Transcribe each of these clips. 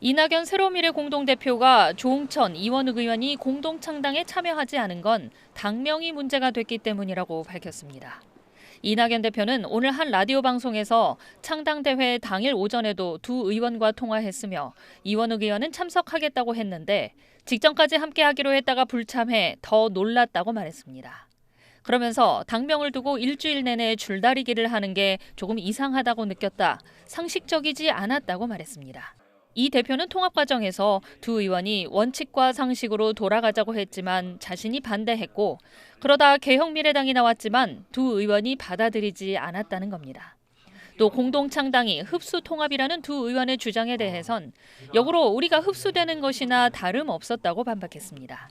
이낙연 새로미래 공동대표가 조홍천 이원욱 의원이 공동 창당에 참여하지 않은 건 당명이 문제가 됐기 때문이라고 밝혔습니다. 이낙연 대표는 오늘 한 라디오 방송에서 창당대회 당일 오전에도 두 의원과 통화했으며 이원욱 의원은 참석하겠다고 했는데 직전까지 함께 하기로 했다가 불참해 더 놀랐다고 말했습니다. 그러면서 당명을 두고 일주일 내내 줄다리기를 하는 게 조금 이상하다고 느꼈다. 상식적이지 않았다고 말했습니다. 이 대표는 통합 과정에서 두 의원이 원칙과 상식으로 돌아가자고 했지만 자신이 반대했고 그러다 개혁미래당이 나왔지만 두 의원이 받아들이지 않았다는 겁니다. 또 공동창당이 흡수 통합이라는 두 의원의 주장에 대해선 역으로 우리가 흡수되는 것이나 다름없었다고 반박했습니다.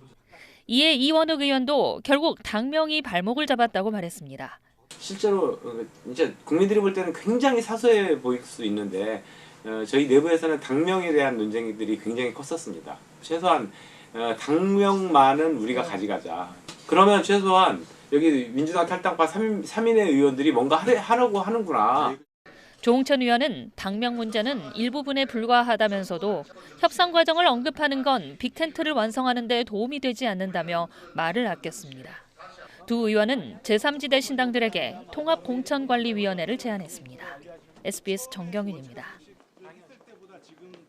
이에 이원욱 의원도 결국 당명이 발목을 잡았다고 말했습니다. 실제로 어, 이제 국민들이 볼 때는 굉장히 사소해 보일 수 있는데 어, 저희 내부에서는 당명에 대한 논쟁들이 굉장히 컸었습니다. 최소한 어, 당명만은 우리가 가져가자. 그러면 최소한 여기 민주당 탈당파 3인, 3인의 의원들이 뭔가 하려, 하려고 하는구나. 조홍천 의원은 당명 문제는 일부분에 불과하다면서도 협상 과정을 언급하는 건 빅텐트를 완성하는 데 도움이 되지 않는다며 말을 아꼈습니다. 두 의원은 제3지대 신당들에게 통합공천관리위원회를 제안했습니다. SBS 정경윤입니다. 지금